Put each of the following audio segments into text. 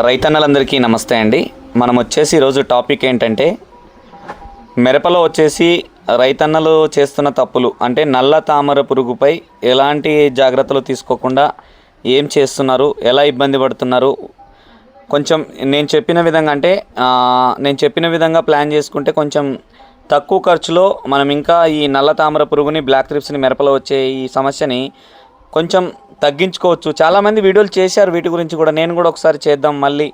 రైతన్నలందరికీ నమస్తే అండి. మనం వచ్చేసి ఈరోజు టాపిక్ ఏంటంటే మిరపలో వచ్చేసి రైతన్నలు చేస్తున్న తప్పులు అంటే నల్ల తామర పురుగుపై ఎలాంటి జాగ్రత్తలు తీసుకోకుండా ఏం చేస్తున్నారు ఎలా ఇబ్బంది పడుతున్నారు కొంచెం నేను చెప్పిన విధంగా అంటే నేను చెప్పిన విధంగా ప్లాన్ చేసుకుంటే కొంచెం తక్కువ ఖర్చులో మనం ఇంకా ఈ నల్ల తామర పురుగుని బ్లాక్ ట్రిప్స్ని మిరపలో వచ్చే ఈ సమస్యని కొంచెం తగ్గించుకోవచ్చు. చాలామంది వీడియోలు చేశారు. వీటి గురించి కూడా నేను కూడా ఒకసారి చేద్దాం. మళ్ళీ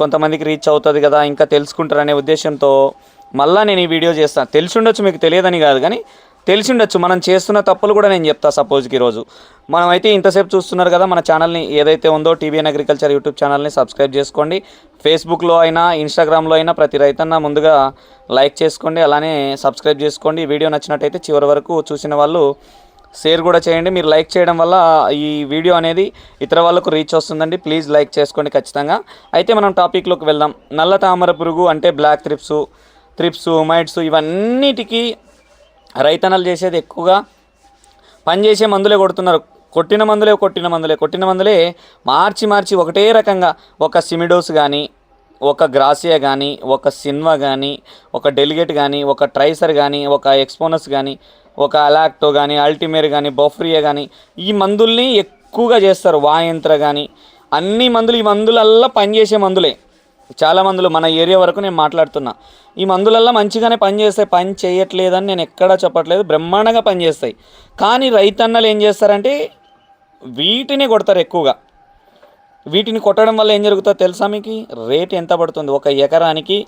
కొంతమందికి రీచ్ అవుతుంది కదా ఇంకా తెలుసుకుంటారనే ఉద్దేశంతో మళ్ళీ నేను ఈ వీడియో చేస్తాను తెలిసి మీకు తెలియదని కాదు కానీ తెలిసి ఉండొచ్చు మనం చేస్తున్న తప్పులు కూడా నేను చెప్తా సపోజ్కి ఈరోజు మనం అయితే ఇంతసేపు చూస్తున్నారు కదా మన ఛానల్ని ఏదైతే ఉందో టీవీఎన్ అగ్రికల్చర్ యూట్యూబ్ ఛానల్ని సబ్స్క్రైబ్ చేసుకోండి. ఫేస్బుక్లో అయినా ఇన్స్టాగ్రామ్లో అయినా ప్రతి రైతన్న ముందుగా లైక్ చేసుకోండి. అలానే సబ్స్క్రైబ్ చేసుకోండి. వీడియో నచ్చినట్టయితే చివరి వరకు చూసిన వాళ్ళు షేర్ కూడా చేయండి. మీరు లైక్ చేయడం వల్ల ఈ వీడియో అనేది ఇతర వాళ్ళకు రీచ్ వస్తుందండి. ప్లీజ్ లైక్ చేసుకోండి ఖచ్చితంగా. అయితే మనం టాపిక్లోకి వెళ్దాం. నల్ల తామర పురుగు అంటే బ్లాక్ త్రిప్స్ త్రిప్స్ మైట్స్ ఇవన్నిటికీ రైతన్నలు చేసేది ఎక్కువగా పనిచేసే మందులే కొడుతున్నారు. కొట్టిన మందులే కొట్టిన మందులే కొట్టిన మందులే మార్చి మార్చి ఒకటే రకంగా ఒక సిమిడోస్ కానీ ఒక గ్రాసియా కానీ ఒక సిన్వా కానీ ఒక డెలిగేట్ కానీ ఒక ట్రైసర్ కానీ ఒక ఎక్స్పోనస్ కానీ ఒక అలాక్టో కానీ అల్టిమేర్ కానీ బొఫ్రియా కానీ ఈ మందుల్ని ఎక్కువగా చేస్తారు. వాయంత్ర కానీ అన్ని మందులు ఈ మందులల్లా పనిచేసే మందులే. చాలా మందులు మన ఏరియా వరకు నేను మాట్లాడుతున్నా. ఈ మందులల్లా మంచిగానే పనిచేస్తాయి. పని చేయట్లేదని నేను ఎక్కడా చెప్పట్లేదు. బ్రహ్మాండంగా పనిచేస్తాయి. కానీ రైతన్నలు ఏం చేస్తారంటే వీటిని కొడతారు ఎక్కువగా. వీటిని కొట్టడం వల్ల ఏం జరుగుతుందో తెలుసా మీకు? రేట్ ఎంత పడుతుంది? ఒక ఎకరానికి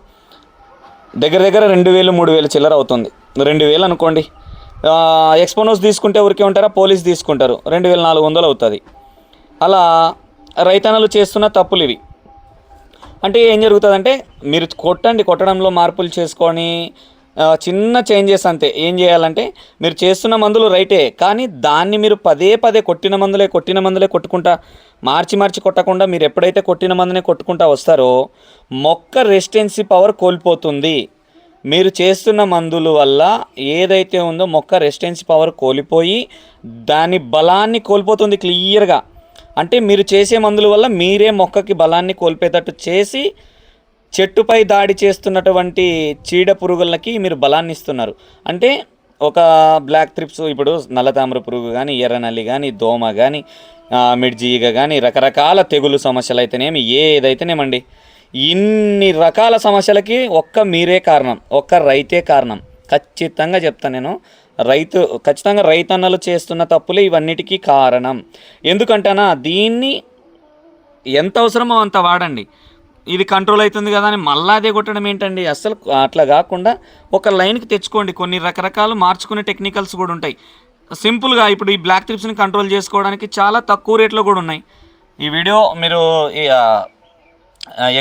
దగ్గర దగ్గర రెండు వేలు మూడు వేలు చిల్లర అవుతుంది. రెండు వేలు అనుకోండి. ఎక్స్పోనోస్ తీసుకుంటే ఊరికే ఉంటారా? పోలీస్ తీసుకుంటారు. రెండు వేల నాలుగు వందలు అవుతుంది. అలా రైతన్నలు చేస్తున్న తప్పులు ఇవి. అంటే ఏం జరుగుతుందంటే మీరు కొట్టండి. కొట్టడంలో మార్పులు చేసుకొని చిన్న చేంజెస్ అంతే. ఏం చేయాలంటే మీరు చేస్తున్న మందులు రైటే కానీ దాన్ని మీరు పదే పదే కొట్టిన మందులే కొట్టిన మందులే కొట్టుకుంటా మార్చి మార్చి కొట్టకుండా మీరు ఎప్పుడైతే కొట్టిన మందునే కొట్టుకుంటా వస్తారో మొక్క రెసిస్టెన్సీ పవర్ కోల్పోతుంది. మీరు చేస్తున్న మందుల వల్ల ఏదైతే ఉందో మొక్క రెసిస్టెన్సీ పవర్ కోల్పోయి దాని బలాన్ని కోల్పోతుంది క్లియర్గా అంటే మీరు చేసే మందుల వల్ల మీరే మొక్కకి బలాన్ని కోల్పోయేటట్టు చేసి చెట్టుపై దాడి చేస్తున్నటువంటి చీడ పురుగులకి మీరు బలాన్ని ఇస్తున్నారు అంటే ఒక బ్లాక్ త్రిప్స్ ఇప్పుడు నల్ల తామర పురుగు కానీ ఎర్రనల్లి కానీ దోమ కానీ మిడ్జీగ కానీ రకరకాల తెగులు సమస్యలు అయితేనేమి ఏదైతేనేమండి? ఇన్ని రకాల సమస్యలకి ఒక్క మీరే కారణం ఒక్క రైతే కారణం. ఖచ్చితంగా చెప్తాను నేను. రైతు ఖచ్చితంగా రైతన్నలు చేస్తున్న తప్పులే ఇవన్నిటికీ కారణం. ఎందుకంటేనా దీన్ని ఎంత అవసరమో అంత వాడండి. ఇది కంట్రోల్ అవుతుంది కదా అని మళ్ళా అదే కొట్టడం ఏంటండి? అసలు అట్లా కాకుండా ఒక లైన్కి తెచ్చుకోండి. కొన్ని రకరకాలు మార్చుకునే టెక్నికల్స్ కూడా ఉంటాయి. సింపుల్గా ఇప్పుడు ఈ బ్లాక్ ట్రిప్స్ని కంట్రోల్ చేసుకోవడానికి చాలా తక్కువ రేట్లో కూడా ఉన్నాయి. ఈ వీడియో మీరు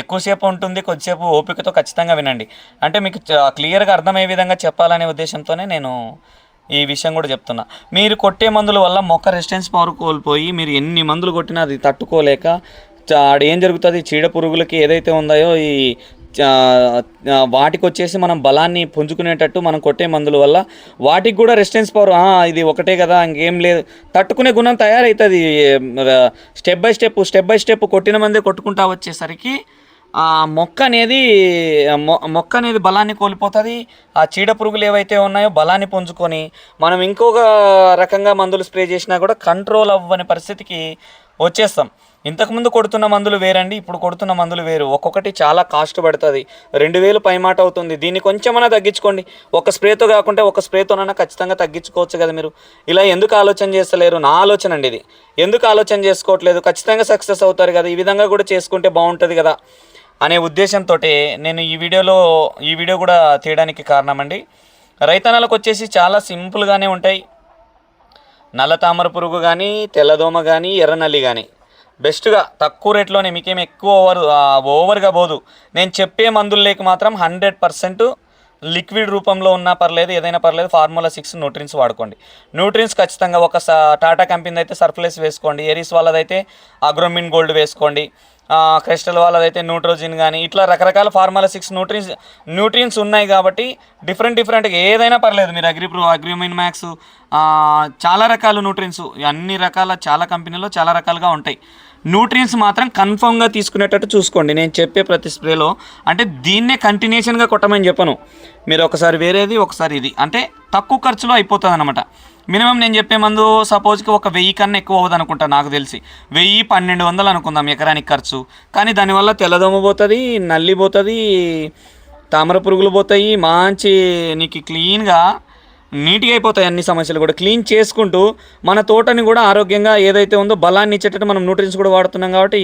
ఎక్కువసేపు ఉంటుంది కొద్దిసేపు ఓపికతో ఖచ్చితంగా వినండి. అంటే మీకు క్లియర్గా అర్థమయ్యే విధంగా చెప్పాలనే ఉద్దేశంతోనే నేను ఈ విషయం కూడా చెప్తున్నా. మీరు కొట్టే మందుల వల్ల మొక్క రెసిస్టెన్స్ పవర్ కోల్పోయి మీరు ఎన్ని మందులు కొట్టినా అది తట్టుకోలేక ఆడ ఏం జరుగుతుంది? చీడ పురుగులకి ఏదైతే ఉందాయో ఈ వాటికి వచ్చేసి మనం బలాన్ని పుంజుకునేటట్టు మనం కొట్టే మందుల వల్ల వాటికి కూడా రెసిస్టెన్స్ పవర్ ఇది ఒకటే కదా ఇంకేం లేదు. తట్టుకునే గుణం తయారవుతుంది step by step step by step కొట్టిన మందే కొట్టుకుంటా వచ్చేసరికి ఆ మొక్క అనేది మొ- మొక్క అనేది బలాన్ని కోల్పోతుంది. ఆ చీడ పురుగులు ఏవైతే ఉన్నాయో బలాన్ని పుంజుకొని మనం ఇంకొక రకంగా మందులు స్ప్రే చేసినా కూడా కంట్రోల్ అవ్వని పరిస్థితికి వచ్చేస్తాం. ఇంతకుముందు కొడుతున్న మందులు వేరండి ఇప్పుడు కొడుతున్న మందులు వేరు. ఒక్కొక్కటి చాలా కాస్ట్ పడుతుంది. రెండు వేలు పైమాట అవుతుంది. దీన్ని కొంచెమైనా తగ్గించుకోండి. ఒక స్ప్రేతో కాకుంటే ఒక స్ప్రేతోనైనా ఖచ్చితంగా తగ్గించుకోవచ్చు కదా మీరు. ఇలా ఎందుకు ఆలోచన చేస్తలేరు? నా ఆలోచన అండి ఇది. ఎందుకు ఆలోచన చేసుకోవట్లేదు? ఖచ్చితంగా సక్సెస్ అవుతారు కదా. ఈ విధంగా కూడా చేసుకుంటే బాగుంటుంది కదా అనే ఉద్దేశంతో నేను ఈ వీడియోలో ఈ వీడియో కూడా తీయడానికి కారణం అండి రైతనాలకు వచ్చేసి చాలా సింపుల్గానే ఉంటాయి. నల్ల తామర పురుగు కానీ తెల్లదోమ కానీ ఎర్రనల్లి కానీ బెస్ట్గా తక్కువ రేట్లోనే మీకేం ఎక్కువ ఓవర్ ఓవర్గా పోదు. నేను చెప్పే మందులు లేక మాత్రం హండ్రెడ్ పర్సెంట్ లిక్విడ్ రూపంలో ఉన్నా పర్లేదు ఏదైనా పర్లేదు ఫార్ములా సిక్స్ న్యూట్రిన్స్ వాడుకోండి. న్యూట్రిన్స్ ఖచ్చితంగా ఒక స- టాటా కంపెనీ అయితే సర్ఫ్లెస్ వేసుకోండి ఎరీస్ వాళ్ళదైతే అగ్రోమిన్ గోల్డ్ వేసుకోండి క్రిస్టల్ వాళ్ళదైతే న్యూట్రోజిన్ కానీ ఇట్లా రకరకాల ఫార్ములా సిక్స్ న్యూట్రిన్స్ న్యూట్రిన్స్ ఉన్నాయి కాబట్టి డిఫరెంట్ డిఫరెంట్గా ఏదైనా పర్లేదు. మీరు అగ్రి ప్రో అగ్రిమిన్ మ్యాక్స్ చాలా రకాల న్యూట్రిన్స్ అన్ని రకాల చాలా కంపెనీలో చాలా రకాలుగా ఉంటాయి. న్యూట్రియన్స్ మాత్రం కన్ఫామ్గా తీసుకునేటట్టు చూసుకోండి. నేను చెప్పే ప్రతి స్ప్రేలో అంటే దీన్నే కంటిన్యూషన్గా కొట్టమని చెప్పను. మీరు ఒకసారి వేరేది ఒకసారి ఇది. అంటే తక్కువ ఖర్చులో అయిపోతుంది అనమాట మినిమం నేను చెప్పే మందు సపోజ్కి ఒక వెయ్యి కన్నా ఎక్కువ అవ్వదు అనుకుంటా నాకు తెలిసి. వెయ్యి పన్నెండు వందలు అనుకుందాం ఎకరానికి ఖర్చు. కానీ దానివల్ల తెల్లదోమ పోతుంది నల్లి పోతుంది తామర పురుగులు పోతాయి మంచి నీకు క్లీన్గా నీట్గా అయిపోతాయి అన్ని సమస్యలు కూడా. క్లీన్ చేసుకుంటూ మన తోటని కూడా ఆరోగ్యంగా ఏదైతే ఉందో బలాన్ని ఇచ్చేటట్టు మనం న్యూట్రియన్స్ కూడా వాడుతున్నాం కాబట్టి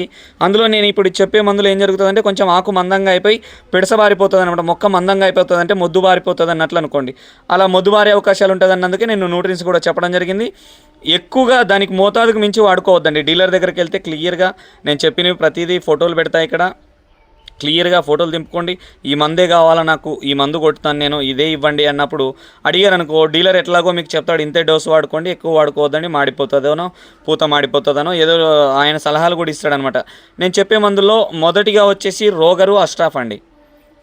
అందులో నేను ఇప్పుడు చెప్పే మందులో ఏం జరుగుతుందంటే కొంచెం ఆకు మందంగా అయిపోయి పిడసబారిపోతుంది అనమాట మొక్క మందంగా అయిపోతుంది అంటే మొద్దు బారిపోతుంది అన్నట్లు అనుకోండి. అలా మొద్దు బారే అవకాశాలు ఉంటుంది అన్నందుకే నేను న్యూట్రియన్స్ కూడా చెప్పడం జరిగింది. ఎక్కువగా దానికి మోతాదుకు మించి వాడుకోవద్దండి. డీలర్ దగ్గరికి వెళ్తే క్లియర్గా నేను చెప్పినవి ప్రతిదీ ఫోటోలు పెడతాయి ఇక్కడ. క్లియర్గా ఫోటోలు దింపుకోండి. ఈ మందే కావాలా నాకు? ఈ మందు కొట్టుతాను నేను ఇదే ఇవ్వండి అన్నప్పుడు అడిగారు అనుకో డీలర్ ఎట్లాగో మీకు చెప్తాడు ఇంతే డోసు వాడుకోండి ఎక్కువ వాడుకోవద్దని మాడిపోతుందనో పూత మాడిపోతుందనో ఏదో ఆయన సలహాలు కూడా ఇస్తాడనమాట. నేను చెప్పే మందులో మొదటిగా వచ్చేసి రోగరు అస్టాఫ్ అండి.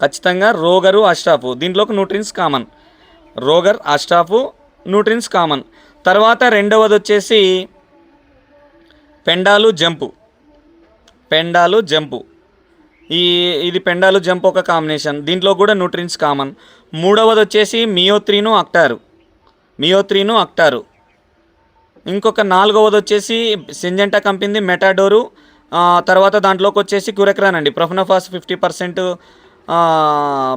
ఖచ్చితంగా రోగరు అస్టాఫ్ దీంట్లోకి nutrients common. Rogor Asataf nutrients common. తర్వాత రెండవది వచ్చేసి పెండాలు జంపు. పెండాలు జంపు. ఈ ఇది పెండాలు జంప్ ఒక కాంబినేషన్. దీంట్లో కూడా న్యూట్రిన్స్ కామన్. మూడవది వచ్చేసి మియోత్రీను అక్టారు. మియోత్రీను అక్టారు. ఇంకొక నాలుగవది వచ్చేసి సింజెంటా కంపెనీ మెటాడోరు. తర్వాత దాంట్లోకి వచ్చేసి క్యూరెక్రాన్ అండి. ప్రొఫనఫాస్ ఫిఫ్టీ పర్సెంట్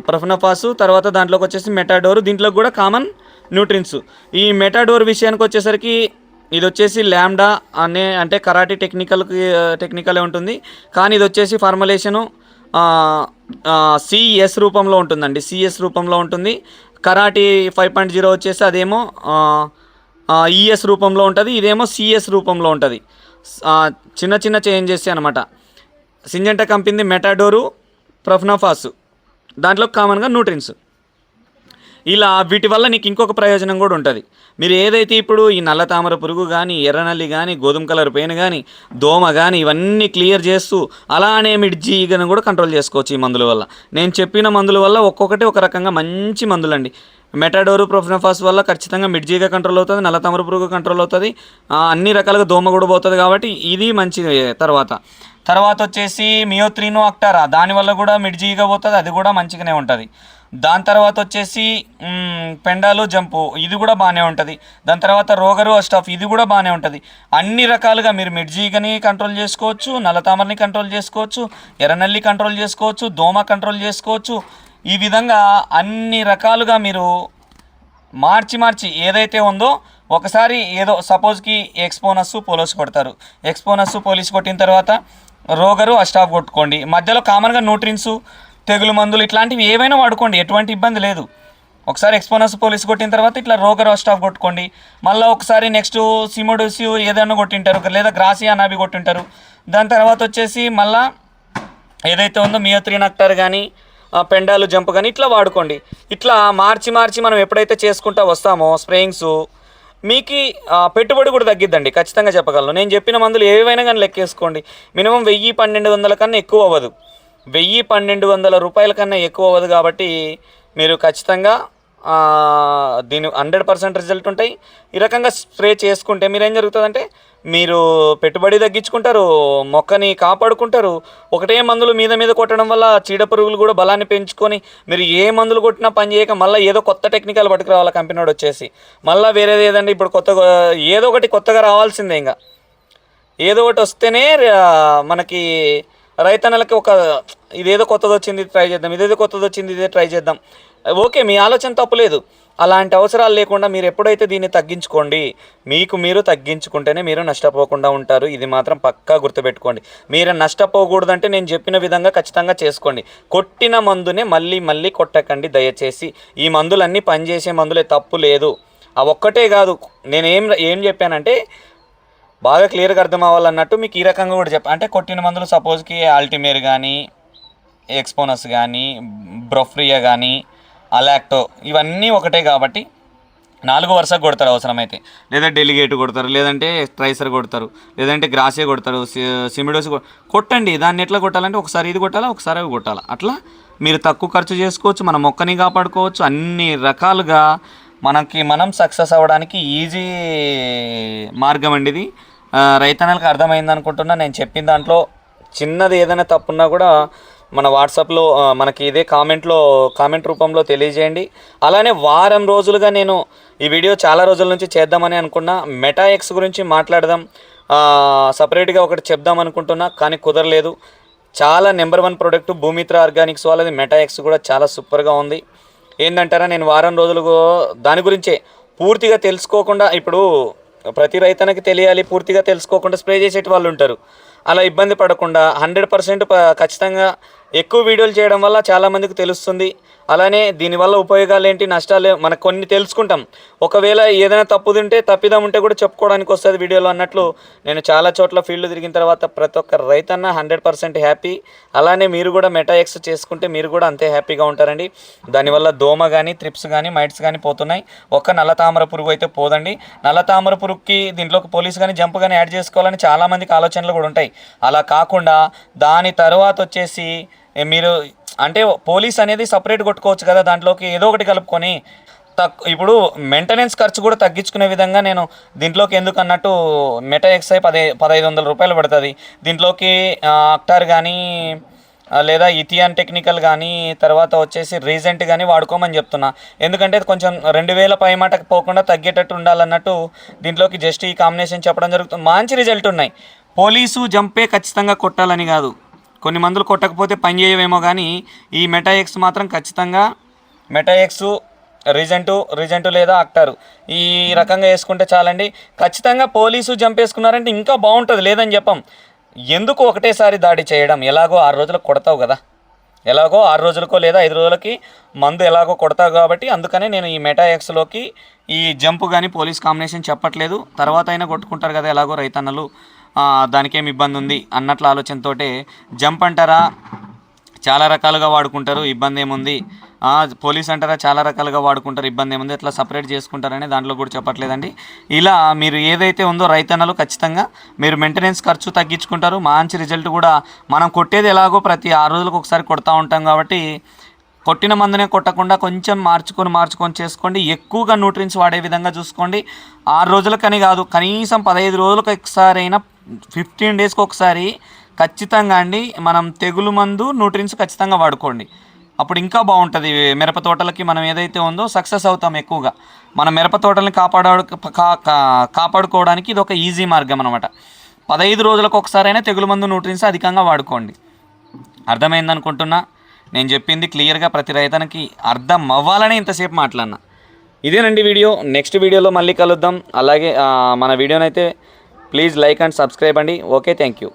ప్రొఫనఫాస్ తర్వాత దాంట్లోకి వచ్చేసి మెటాడోరు. దీంట్లో కూడా కామన్ న్యూట్రిన్స్ ఈ మెటాడోర్ విషయానికి వచ్చేసరికి ఇది వచ్చేసి ల్యాండా అనే అంటే కరాటీ టెక్నికల్కి టెక్నికలే ఉంటుంది. కానీ ఇది వచ్చేసి ఫార్ములేషను సిఎస్ రూపంలో ఉంటుందండి. సిఎస్ రూపంలో ఉంటుంది. కరాటీ ఫైవ్ పాయింట్ జీరో వచ్చేసి అదేమో ఈఎస్ రూపంలో ఉంటుంది. ఇదేమో సిఎస్ రూపంలో ఉంటుంది. చిన్న చిన్న చేంజెస్ అనమాట సింజెంటా కంపెనీ మెటాడోరు ప్రొఫ్నోఫాస్. దాంట్లో కామన్గా న్యూట్రిన్స్. ఇలా వీటి వల్ల నీకు ఇంకొక ప్రయోజనం కూడా ఉంటుంది. మీరు ఏదైతే ఇప్పుడు ఈ నల్ల తామర పురుగు కానీ ఎర్రనల్లి కానీ గోధుమ కలర్ పెయిన్ కానీ దోమ కానీ ఇవన్నీ క్లియర్ చేస్తూ అలానే మిడ్జి ఈగను కూడా కంట్రోల్ చేసుకోవచ్చు ఈ మందుల వల్ల. నేను చెప్పిన మందుల వల్ల ఒక్కొక్కటి ఒక రకంగా మంచి మందులండి. మెటాడోరు ప్రొఫెనఫాస్ వల్ల ఖచ్చితంగా మిడ్జీగా కంట్రోల్ అవుతుంది నల్ల తామర పురుగు కంట్రోల్ అవుతుంది. అన్ని రకాలుగా దోమ కూడా పోతుంది కాబట్టి ఇది మంచి తర్వాత. తర్వాత వచ్చేసి మియోత్రీను అక్టారా దానివల్ల కూడా మిడ్జీగా పోతుంది అది కూడా మంచిగానే ఉంటుంది. దాని తర్వాత వచ్చేసి పెండాలు జంపు ఇది కూడా బాగానే ఉంటుంది. దాని తర్వాత రోగరు స్టఫ్ ఇది కూడా బాగానే ఉంటుంది. అన్ని రకాలుగా మీరు మిడ్జీగని కంట్రోల్ చేసుకోవచ్చు నల్లతామరని కంట్రోల్ చేసుకోవచ్చు ఎర్రనల్లి కంట్రోల్ చేసుకోవచ్చు దోమ కంట్రోల్ చేసుకోవచ్చు. ఈ విధంగా అన్ని రకాలుగా మీరు మార్చి మార్చి ఏదైతే ఉందో ఒకసారి ఏదో సపోజ్కి ఎక్స్పోనస్ పోలీస్ కొడతారు. ఎక్స్పోనస్ పోలీస్ కొట్టిన తర్వాత రోగరు అస్టాఫ్ కొట్టుకోండి. మధ్యలో కామన్గా న్యూట్రిన్స్ తెగులు మందులు ఇట్లాంటివి ఏవైనా వాడుకోండి ఎటువంటి ఇబ్బంది లేదు. ఒకసారి ఎక్స్పోనస్ పోలీస్ కొట్టిన తర్వాత ఇట్లా రోగర్ స్టాఫ్ కొట్టుకోండి. మళ్ళీ ఒకసారి నెక్స్ట్ సిమోడోసి ఏదైనా కొట్టింటారు లేదా గ్రాసియా నాబి కొట్టింటారు. దాని తర్వాత వచ్చేసి మళ్ళా ఏదైతే ఉందో మియోత్రిన్ నక్టర్ కానీ పెండాలు జంప్ కానీ ఇట్లా వాడుకోండి. ఇట్లా మార్చి మార్చి మనం ఎప్పుడైతే చేసుకుంటా వస్తామో స్ప్రేయింగ్స్ మీకు పెట్టుబడి కూడా తగ్గిద్దండి ఖచ్చితంగా చెప్పగలను. నేను చెప్పిన మందులు ఏవైనా కానీ లెక్కేసుకోండి. మినిమం వెయ్యి పన్నెండు వందల కన్నా ఎక్కువ అవ్వదు. వెయ్యి పన్నెండు వందల రూపాయల కన్నా ఎక్కువ అవ్వదు కాబట్టి మీరు ఖచ్చితంగా దీని హండ్రెడ్ పర్సెంట్ రిజల్ట్ ఉంటాయి. ఈ రకంగా స్ప్రే చేసుకుంటే మీరు ఏం జరుగుతుందంటే మీరు పెట్టుబడి తగ్గించుకుంటారు మొక్కని కాపాడుకుంటారు. ఒకటే మందులు మీద మీద కొట్టడం వల్ల చీడ పురుగులు కూడా బలాన్ని పెంచుకొని మీరు ఏ మందులు కొట్టినా పని చేయక మళ్ళీ ఏదో కొత్త టెక్నికల్ పట్టుకురావాలి కంపెనీ వాడు వచ్చేసి. మళ్ళీ వేరేది ఏదండి ఇప్పుడు కొత్తగా ఏదో ఒకటి కొత్తగా రావాల్సిందే ఇంకా. ఏదో ఒకటి వస్తేనే మనకి రైతన్నలకి ఒక ఇదేదో కొత్తది వచ్చింది ట్రై చేద్దాం. ఇదేదో కొత్తది వచ్చింది ఇదే ట్రై చేద్దాం. ఓకే మీ ఆలోచన తప్పులేదు అలాంటి అవసరాలు లేకుండా మీరు ఎప్పుడైతే దీన్ని తగ్గించుకోండి మీకు మీరు తగ్గించుకుంటేనే మీరు నష్టపోకుండా ఉంటారు. ఇది మాత్రం పక్కా గుర్తుపెట్టుకోండి. మీరు నష్టపోకూడదంటే నేను చెప్పిన విధంగా ఖచ్చితంగా చేసుకోండి. కొట్టిన మందునే మళ్ళీ మళ్ళీ కొట్టకండి దయచేసి. ఈ మందులన్నీ పనిచేసే మందులే తప్పు లేదు. ఆ ఒక్కటే కాదు నేనేం ఏం చెప్పానంటే బాగా క్లియర్గా అర్థం అవ్వాలన్నట్టు మీకు ఈ రకంగా కూడా చెప్ప. అంటే కొట్టిన మందులు సపోజ్కి ఆల్టిమేర్ కానీ ఎక్స్పోనస్ కానీ బ్రొఫ్రియా కానీ అలాక్టో ఇవన్నీ ఒకటే కాబట్టి నాలుగు వరుసకు కొడతారు అవసరమైతే. లేదా డెలిగేట్ కొడతారు లేదంటే ట్రైసర్ కొడతారు లేదంటే గ్రాసే కొడతారు సి- సిమిడోస్ కొ- కొట్టండి. దాన్ని ఎట్లా కొట్టాలంటే ఒకసారి ఇది కొట్టాలా ఒకసారి అవి కొట్టాలా. అట్లా మీరు తక్కువ ఖర్చు చేసుకోవచ్చు మన మొక్కని కాపాడుకోవచ్చు అన్ని రకాలుగా మనకి మనం సక్సెస్ అవ్వడానికి ఈజీ మార్గం అండి ఇది. రైతన్నలకు అర్థమైంది అనుకుంటున్నా. నేను చెప్పిన దాంట్లో చిన్నది ఏదైనా తప్పున్నా కూడా మన వాట్సాప్లో మనకి ఇదే కామెంట్లో కామెంట్ రూపంలో తెలియజేయండి. అలానే వారం రోజులుగా నేను ఈ వీడియో చాలా రోజుల నుంచి చేద్దామని అనుకున్నా. మెటా ఎక్స్ గురించి మాట్లాడదాం. సపరేట్గా ఒకటి చెప్దాం అనుకుంటున్నా కానీ కుదరలేదు. చాలా number one product Bhumitra organics వాళ్ళది. మెటా ఎక్స్ కూడా చాలా సూపర్గా ఉంది. ఏంటంటారా నేను వారం రోజులు దాని గురించే పూర్తిగా తెలుసుకోకుండా ఇప్పుడు ప్రతి రైతనకి తెలియాలి పూర్తిగా తెలుసుకోకుండా స్ప్రే చేసేటి వాళ్ళు ఉంటారు అలా ఇబ్బంది పడకుండా హండ్రెడ్ పర్సెంట్ ఖచ్చితంగా ఎక్కువ వీడియోలు చేయడం వల్ల చాలామందికి తెలుస్తుంది. అలానే దీనివల్ల ఉపయోగాలు ఏంటి నష్టాలు మనకు కొన్ని తెలుసుకుంటాం. ఒకవేళ ఏదైనా తప్పుది ఉంటే తప్పిదం ఉంటే కూడా చెప్పుకోవడానికి వస్తుంది వీడియోలో అన్నట్లు నేను చాలా చోట్ల ఫీల్డ్ తిరిగిన తర్వాత ప్రతి ఒక్క రైతన్న హండ్రెడ్ పర్సెంట్ హ్యాపీ. అలానే మీరు కూడా మెటా ఎక్స్ చేసుకుంటే మీరు కూడా అంతే హ్యాపీగా ఉంటారండి. దానివల్ల దోమ కానీ త్రిప్స్ కానీ మైట్స్ కానీ పోతున్నాయి. ఒక్క నల్ల తామర పురుగు అయితే పోదండి. నల్ల తామర పురుగుకి దీంట్లోకి పోలీస్ కానీ జంప్ కానీ యాడ్ చేసుకోవాలని చాలామందికి ఆలోచనలు కూడా ఉంటాయి. అలా కాకుండా దాని తర్వాత వచ్చేసి మీరు అంటే పోలీస్ అనేది సపరేట్ కొట్టుకోవచ్చు కదా దాంట్లోకి ఏదో ఒకటి కలుపుకొని తక్ ఇప్పుడు మెయింటెనెన్స్ ఖర్చు కూడా తగ్గించుకునే విధంగా నేను దీంట్లోకి ఎందుకు అన్నట్టు మెటా ఎక్స్ఐ పదే పదహైదు వందల రూపాయలు పడుతుంది. దీంట్లోకి అక్టార్ కానీ లేదా ఇథియాన్ టెక్నికల్ కానీ తర్వాత వచ్చేసి రీజెంట్ కానీ వాడుకోమని చెప్తున్నా. ఎందుకంటే కొంచెం రెండు వేల పై మాటకు పోకుండా తగ్గేటట్టు ఉండాలన్నట్టు దీంట్లోకి జస్ట్ ఈ కాంబినేషన్ చెప్పడం జరుగుతుంది. మంచి రిజల్ట్ ఉన్నాయి. పోలీసు జంపే ఖచ్చితంగా కొట్టాలని కాదు. కొన్ని మందులు కొట్టకపోతే పని చేయవేమో కానీ ఈ మెటాఎక్స్ మాత్రం ఖచ్చితంగా మెటాఎక్స్ రిజెంటు రిజెంటు లేదా అక్టారు ఈ రకంగా వేసుకుంటే చాలండి. ఖచ్చితంగా పోలీసు జంప్ వేసుకున్నారంటే ఇంకా బాగుంటుంది లేదని చెప్పం. ఎందుకు ఒకటేసారి దాడి చేయడం? ఎలాగో ఆరు రోజులకు కొడతావు కదా. ఎలాగో ఆరు రోజులకో లేదా ఐదు రోజులకి మందు ఎలాగో కొడతావు కాబట్టి అందుకనే నేను ఈ మెటాఎక్స్లోకి ఈ జంప్ కానీ పోలీస్ కాంబినేషన్ చెప్పట్లేదు. తర్వాత అయినా కొట్టుకుంటారు కదా ఎలాగో రైతన్నలు. దానికేం ఇబ్బంది ఉంది అన్నట్ల ఆలోచనతోటే జంప్ అంటారా? చాలా రకాలుగా వాడుకుంటారు ఇబ్బంది ఏముంది పోలీస్ అంటారా చాలా రకాలుగా వాడుకుంటారు ఇబ్బంది ఏముంది ఎట్లా సపరేట్ చేసుకుంటారని దాంట్లో కూడా చెప్పట్లేదండి. ఇలా మీరు ఏదైతే ఉందో రైతన్నలు ఖచ్చితంగా మీరు మెయింటెనెన్స్ ఖర్చు తగ్గించుకుంటారు. మంచి రిజల్ట్ కూడా మనం కొట్టేది ఎలాగో ప్రతి ఆరు రోజులకు ఒకసారి కొడతా ఉంటాం కాబట్టి కొట్టిన మందునే కొట్టకుండా కొంచెం మార్చుకొని మార్చుకొని చేసుకోండి. ఎక్కువగా న్యూట్రిన్స్ వాడే విధంగా చూసుకోండి. ఆరు రోజులకని కాదు కనీసం పదహైదు రోజులకు ఒకసారి అయినా ఫిఫ్టీన్ డేస్కి ఒకసారి ఖచ్చితంగా అండి మనం తెగులు మందు న్యూట్రిన్స్ ఖచ్చితంగా వాడుకోండి. అప్పుడు ఇంకా బాగుంటుంది. మిరప తోటలకి మనం ఏదైతే ఉందో సక్సెస్ అవుతాం ఎక్కువగా. మన మిరప తోటల్ని కాపాడు కా- కా- కాపాడుకోవడానికి ఇది ఒక ఈజీ మార్గం అనమాట పదహైదు రోజులకు ఒకసారైనా తెగులు మందు న్యూట్రిన్స్ అధికంగా వాడుకోండి. అర్థమైంది అనుకుంటున్నా? నేను చెప్పింది క్లియర్గా ప్రతి రైతనికి అర్థం అవ్వాలని ఇంతసేపు మాట్లాడినా. ఇదేనండి వీడియో. నెక్స్ట్ వీడియోలో మళ్ళీ కలుద్దాం. అలాగే మన వీడియోనైతే ప్లీజ్ లైక్ అండ్ సబ్స్క్రైబ్ అండి. Okay thank you.